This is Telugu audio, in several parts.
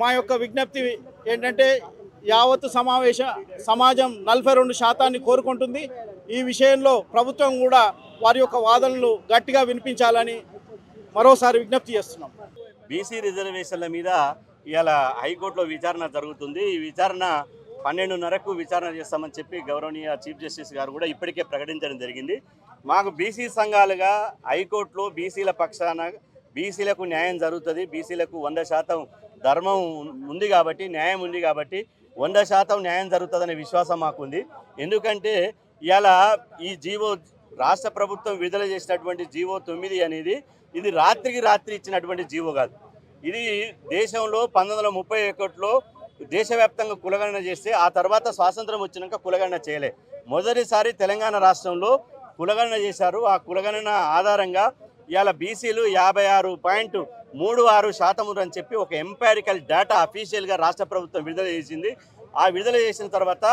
మా యొక్క విజ్ఞప్తి ఏంటంటే యావత్తు సమావేశ సమాజం నలభై రెండు శాతాన్ని కోరుకుంటుంది. ఈ విషయంలో ప్రభుత్వం కూడా వారి యొక్క వాదనలు గట్టిగా వినిపించాలని మరోసారి విజ్ఞప్తి చేస్తున్నాం. బీసీ రిజర్వేషన్ల మీద ఇవాళ హైకోర్టులో విచారణ జరుగుతుంది. ఈ విచారణ పన్నెండున్నరకు విచారణ చేస్తామని చెప్పి గౌరవనీయ చీఫ్ జస్టిస్ గారు కూడా ఇప్పటికే ప్రకటించడం జరిగింది. మాకు బీసీ సంఘాలుగా హైకోర్టులో బీసీల పక్షాన బీసీలకు న్యాయం జరుగుతుంది. బీసీలకు వంద శాతం ధర్మం ఉంది కాబట్టి న్యాయం ఉంది కాబట్టి వంద శాతం న్యాయం జరుగుతుందనే విశ్వాసం మాకుంది. ఎందుకంటే ఇలా ఈ జీవో రాష్ట్ర ప్రభుత్వం విడుదల చేసినటువంటి జీవో తొమ్మిది అనేది ఇది రాత్రికి రాత్రి ఇచ్చినటువంటి జీవో కాదు. ఇది దేశంలో పంతొమ్మిది వందల ముప్పై ఒకటిలో దేశవ్యాప్తంగా కులగణన చేస్తే ఆ తర్వాత స్వాతంత్రం వచ్చినాక కులగణన చేయలే. మొదటిసారి తెలంగాణ రాష్ట్రంలో కులగణన చేశారు. ఆ కులగణన ఆధారంగా ఇవాళ బీసీలు యాభై ఆరు పాయింట్ మూడు ఆరు శాతం అని చెప్పి ఒక ఎంపారికల్ డేటా అఫీషియల్గా రాష్ట్ర ప్రభుత్వం విడుదల చేసింది. ఆ విడుదల చేసిన తర్వాత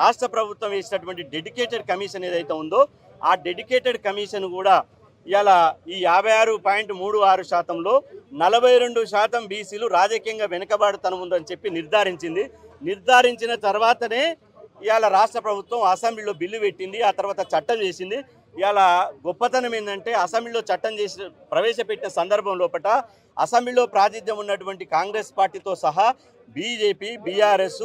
రాష్ట్ర ప్రభుత్వం వేసినటువంటి డెడికేటెడ్ కమిషన్ ఏదైతే ఉందో ఆ డెడికేటెడ్ కమిషన్ కూడా ఇలా ఈ యాభై ఆరు పాయింట్ మూడు ఆరు శాతంలో నలభై రెండు శాతం బీసీలు రాజకీయంగా వెనుకబాటుతనం ఉందని చెప్పి నిర్ధారించింది. నిర్ధారించిన తర్వాతనే ఇవాళ రాష్ట్ర ప్రభుత్వం అసెంబ్లీలో బిల్లు పెట్టింది ఆ తర్వాత చట్టం చేసింది. ఇవాళ గొప్పతనం ఏంటంటే అసెంబ్లీలో చట్టం చేసి ప్రవేశపెట్టిన సందర్భం లోపల అసెంబ్లీలో ప్రాతిధ్యం ఉన్నటువంటి కాంగ్రెస్ పార్టీతో సహా బీజేపీ బీఆర్ఎస్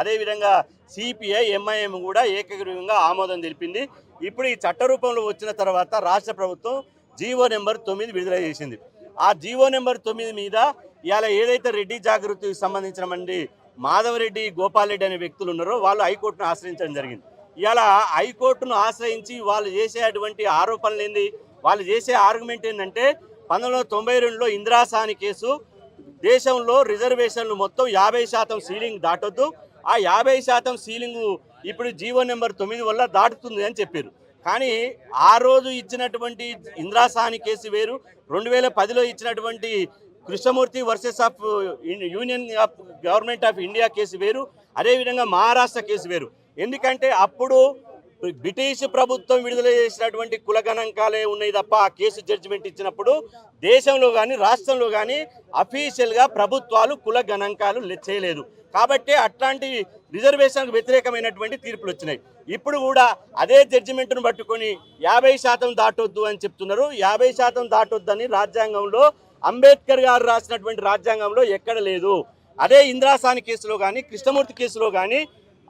అదేవిధంగా సిపిఐ ఎంఐఎం కూడా ఏకగ్రీవంగా ఆమోదం తెలిపింది. ఇప్పుడు ఈ చట్ట రూపంలో వచ్చిన తర్వాత రాష్ట్ర ప్రభుత్వం జీవో నెంబర్ తొమ్మిది విడుదల చేసింది. ఆ జీవో నెంబర్ తొమ్మిది మీద ఇవాళ ఏదైతే రెడ్డి జాగృతికి సంబంధించిన మంది మాధవరెడ్డి గోపాల్ రెడ్డి అనే వ్యక్తులు ఉన్నారో వాళ్ళు హైకోర్టును ఆశ్రయించడం జరిగింది. ఇలా హైకోర్టును ఆశ్రయించి వాళ్ళు చేసేటువంటి ఆరోపణలు ఏంది? వాళ్ళు చేసే ఆర్గ్యుమెంట్ ఏంటంటే పంతొమ్మిది వందల తొంభై రెండులో ఇందిరాసాని కేసు దేశంలో రిజర్వేషన్లు మొత్తం యాభై శాతం సీలింగ్ దాటొద్దు. ఆ యాభై శాతం సీలింగ్ ఇప్పుడు జీవో నెంబర్ తొమ్మిది వల్ల దాటుతుంది అని చెప్పారు. కానీ ఆ రోజు ఇచ్చినటువంటి ఇంద్రాసాని కేసు వేరు. రెండు వేల పదిలో ఇచ్చినటువంటి Krishnamurthy versus of union of government of India case వేరు. అదేవిధంగా మహారాష్ట్ర కేసు వేరు. ఎందుకంటే అప్పుడు బ్రిటిష్ ప్రభుత్వం విడుదల చేసినటువంటి కుల గణాంకాలే ఉన్నాయి తప్ప ఆ కేసు జడ్జిమెంట్ ఇచ్చినప్పుడు దేశంలో కానీ రాష్ట్రంలో కానీ అఫీషియల్గా ప్రభుత్వాలు కుల గణాంకాలు చేయలేదు. కాబట్టి అట్లాంటి రిజర్వేషన్కు వ్యతిరేకమైనటువంటి తీర్పులు వచ్చినాయి. ఇప్పుడు కూడా అదే జడ్జిమెంట్ను పట్టుకొని యాభై శాతం దాటొద్దు అని చెప్తున్నారు. యాభై శాతం దాటొద్దని రాజ్యాంగంలో అంబేద్కర్ గారు రాసినటువంటి రాజ్యాంగంలో ఎక్కడ లేదు. అదే ఇంద్రాసాని కేసులో కానీ కృష్ణమూర్తి కేసులో కానీ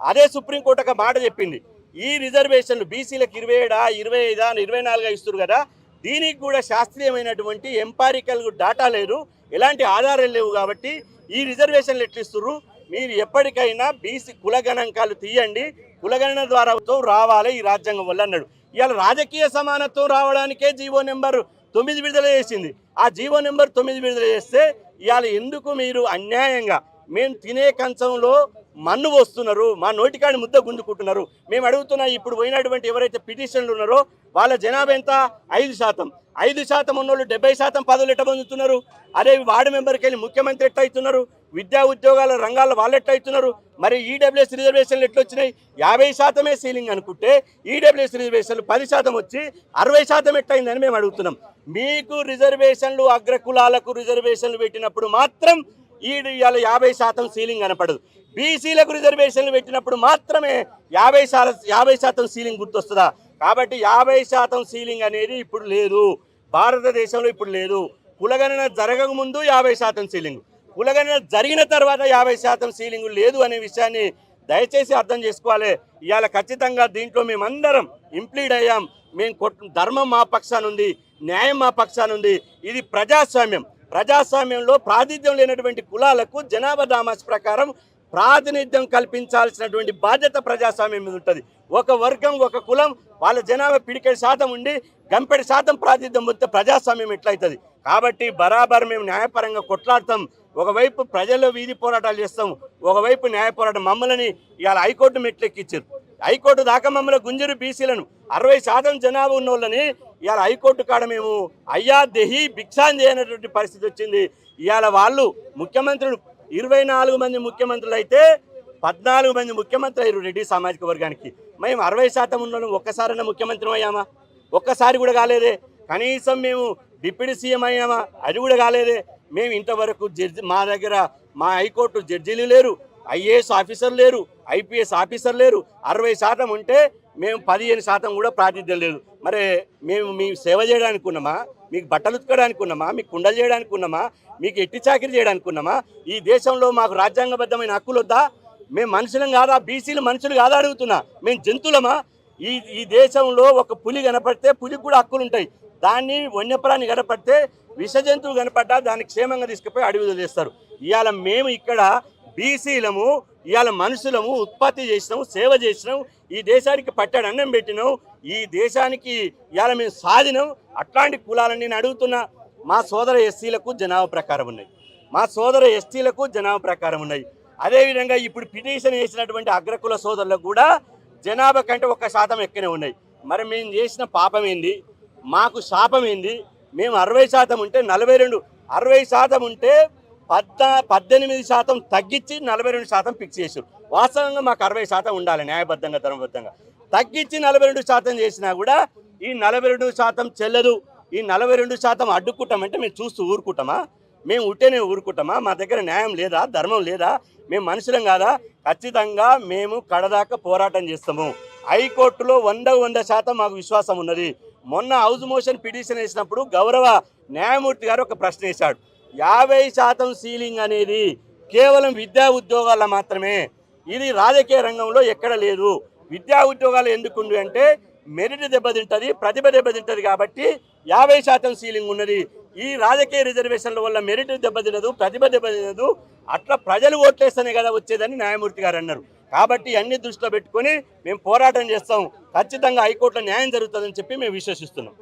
అదే సుప్రీంకోర్టు ఒక మాట చెప్పింది. ఈ రిజర్వేషన్లు బీసీలకు ఇరవై ఏడా ఇరవై ఐదా ఇరవై నాలుగా ఇస్తారు కదా దీనికి కూడా శాస్త్రీయమైనటువంటి ఎంపారికల్ డాటా లేదు ఎలాంటి ఆధారాలు లేవు కాబట్టి ఈ రిజర్వేషన్లు ఎట్లా ఇస్తుర్రు? మీరు ఎప్పటికైనా బీసీ కుల గణాంకాలు తీయండి కులగణన ద్వారా రావాలి ఈ రాజ్యాంగం వల్ల అన్నాడు. ఇవాళ రాజకీయ సమానత్వం రావడానికే జీవో నెంబర్ తొమ్మిది విడుదల చేసింది. ఆ జీవో నెంబర్ తొమ్మిది విడుదల చేస్తే ఇవాళ ఎందుకు మీరు అన్యాయంగా మేము తినే కంచంలో మన్ను వస్తున్నారు మా నోటికాడి ముద్ద గుంజుకుంటున్నారు. మేము అడుగుతున్న ఇప్పుడు పోయినటువంటి ఎవరైతే పిటిషన్లు ఉన్నారో వాళ్ళ జనాభా ఎంత? ఐదు శాతం. ఐదు శాతం ఉన్నోళ్ళు డెబ్బై శాతం పదవులు ఎట్ట పొందుతున్నారు? అదే వార్డు మెంబర్కి వెళ్ళి ముఖ్యమంత్రి ఎట్ట అవుతున్నారు? విద్యా ఉద్యోగాల రంగాల్లో వాళ్ళు ఎట్ట అవుతున్నారు? మరి ఈడబ్ల్యూఎస్ రిజర్వేషన్లు ఎట్లా వచ్చినాయి? యాభై శాతమే సీలింగ్ అనుకుంటే ఈడబ్ల్యూఎస్ రిజర్వేషన్లు పది శాతం వచ్చి అరవై శాతం ఎట్టయిందని మేము అడుగుతున్నాం. మీకు రిజర్వేషన్లు అగ్రకులాలకు రిజర్వేషన్లు పెట్టినప్పుడు మాత్రం ఈ ఇవాళ యాభై శాతం సీలింగ్ కనపడదు బీసీలకు రిజర్వేషన్లు పెట్టినప్పుడు మాత్రమే యాభై శాతం యాభై శాతం సీలింగ్ గుర్తొస్తుందా? కాబట్టి యాభై శాతం సీలింగ్ అనేది ఇప్పుడు లేదు. భారతదేశంలో ఇప్పుడు లేదు. కులగణన జరగకముందు యాభై శాతం సీలింగ్. కులగణన జరిగిన తర్వాత యాభై శాతం సీలింగ్ లేదు అనే విషయాన్ని దయచేసి అర్థం చేసుకోవాలి. ఇవాళ ఖచ్చితంగా దీంట్లో మేమందరం ఇంప్లీడ్ అయ్యాం. మేము ధర్మం మా పక్షానుంది న్యాయం మా పక్షానుంది. ఇది ప్రజాస్వామ్యం. ప్రజాస్వామ్యంలో ప్రాతినిధ్యం లేనటువంటి కులాలకు జనాభా దామాస్ ప్రకారం ప్రాతినిధ్యం కల్పించాల్సినటువంటి బాధ్యత ప్రజాస్వామ్యం మీద ఉంటుంది. ఒక వర్గం ఒక కులం వాళ్ళ జనాభా పిడికెడు శాతం ఉండి గంపెడి శాతం ప్రాతినిధ్యం పొందితే ప్రజాస్వామ్యం ఎట్లయితుంది? కాబట్టి బరాబర్ మేము న్యాయపరంగా కొట్లాడతాం. ఒకవైపు ప్రజల్లో వీధి పోరాటాలు చేస్తాం. ఒకవైపు న్యాయ పోరాటం మమ్మల్ని ఇవాళ హైకోర్టు మెట్లెక్కిచ్చారు. హైకోర్టు దాకా మమ్మల్ని గుంజరు బీసీలను. అరవై శాతం జనాభా ఉన్న వాళ్ళని ఇవాళ హైకోర్టు కాడ మేము అయ్యా దెహి భిక్షాన్ చేయనటువంటి పరిస్థితి వచ్చింది. ఇవాళ వాళ్ళు ముఖ్యమంత్రులు ఇరవై నాలుగు మంది ముఖ్యమంత్రులు అయితే పద్నాలుగు మంది ముఖ్యమంత్రి అయ్యారు రెడ్డి సామాజిక వర్గానికి. మేము అరవై శాతం ఉన్న ఒక్కసారైనా ముఖ్యమంత్రి అయ్యామా? ఒక్కసారి కూడా కాలేదే. కనీసం మేము డిప్యూటీ సీఎం అయ్యామా అది కూడా కాలేదే. మేము ఇంతవరకు జడ్జి మా దగ్గర మా హైకోర్టు జడ్జీలు లేరు ఐఏఎస్ ఆఫీసర్ లేరు ఐపీఎస్ ఆఫీసర్ లేరు. అరవై శాతం ఉంటే మేము పదిహేను శాతం కూడా ప్రాతినిధ్యం లేదు. మరి మేము మీ సేవ చేయడానికి ఉన్నామా? మీకు బట్టలు ఉతకడానికి ఉన్నామా? మీకు కుండలు చేయడానికి ఉన్నామా? మీకు ఎట్టి చాకరీ చేయడానికి ఉన్నామా? ఈ దేశంలో మాకు రాజ్యాంగబద్ధమైన హక్కులు వద్దా? మేము మనుషులం కాదా? బీసీలు మనుషులు కాదా అడుగుతున్నా. మేము జంతువులమా? ఈ ఈ దేశంలో ఒక పులి కనపడితే పులికి కూడా హక్కులు ఉంటాయి. దాన్ని వన్యప్రాణి కనపడితే విష జంతువు కనపడ్డా దాన్ని క్షేమంగా తీసుకుపోయి అడవి వదిలేస్తారు ఇవాళ మేము ఇక్కడ బీసీలము ఇవాళ మనుషులము ఉత్పత్తి చేసినాము సేవ చేసినాం ఈ దేశానికి పట్టాడు అన్నం పెట్టినాం ఈ దేశానికి ఇవాళ మేము సాధినాం అట్లాంటి కులాలని నేను అడుగుతున్నా. మా సోదర ఎస్సీలకు జనాభా ప్రకారం ఉన్నాయి. మా సోదర ఎస్టీలకు జనాభా ప్రకారం ఉన్నాయి. అదేవిధంగా ఇప్పుడు పిటిషన్ వేసినటువంటి అగ్రకుల సోదరులకు కూడా జనాభా కంటే ఒక శాతం ఎక్కువనే ఉన్నాయి. మరి మేము చేసిన పాపం ఏంది? మాకు శాపం ఏంది? మేము అరవై శాతం ఉంటే నలభై రెండు అరవై శాతం ఉంటే పద్ద పద్దెనిమిది శాతం తగ్గించి నలభై రెండు శాతం ఫిక్స్ చేశారు. వాస్తవంగా మాకు అరవై శాతం ఉండాలి న్యాయబద్ధంగా ధర్మబద్ధంగా. తగ్గించి నలభై రెండు శాతం చేసినా కూడా ఈ నలభై రెండు శాతం చెల్లదు. ఈ నలభై రెండు శాతం అడ్డుకుంటామంటే మేము చూస్తూ ఊరుకుంటామా? మేము ఉంటేనే ఊరుకుంటామా? మా దగ్గర న్యాయం లేదా? ధర్మం లేదా? మేము మనుషులం కాదా? ఖచ్చితంగా మేము కడదాకా పోరాటం చేస్తాము. హైకోర్టులో వంద వంద శాతం మాకు విశ్వాసం ఉన్నది. మొన్న హౌస్ మోషన్ పిటిషన్ వేసినప్పుడు గౌరవ న్యాయమూర్తి గారు ఒక ప్రశ్న వేశాడు. యాభై శాతం సీలింగ్ అనేది కేవలం విద్యా ఉద్యోగాల మాత్రమే. ఇది రాజకీయ రంగంలో ఎక్కడ లేదు. విద్యా ఉద్యోగాలు ఎందుకుండు అంటే మెరిట్ దెబ్బతింటుంది ప్రతిభ దెబ్బతింటుంది కాబట్టి యాభై శాతం సీలింగ్ ఉన్నది. ఈ రాజకీయ రిజర్వేషన్ల వల్ల మెరిట్ దెబ్బతినదు ప్రతిభ దెబ్బతినదు అట్లా ప్రజలు ఓట్లేస్తేనే కదా వచ్చేదని న్యాయమూర్తి గారు అన్నారు. కాబట్టి అన్ని దృష్టిలో పెట్టుకొని మేము పోరాటం చేస్తాం. ఖచ్చితంగా హైకోర్టులో న్యాయం జరుగుతుందని చెప్పి మేము విశ్వసిస్తున్నాం.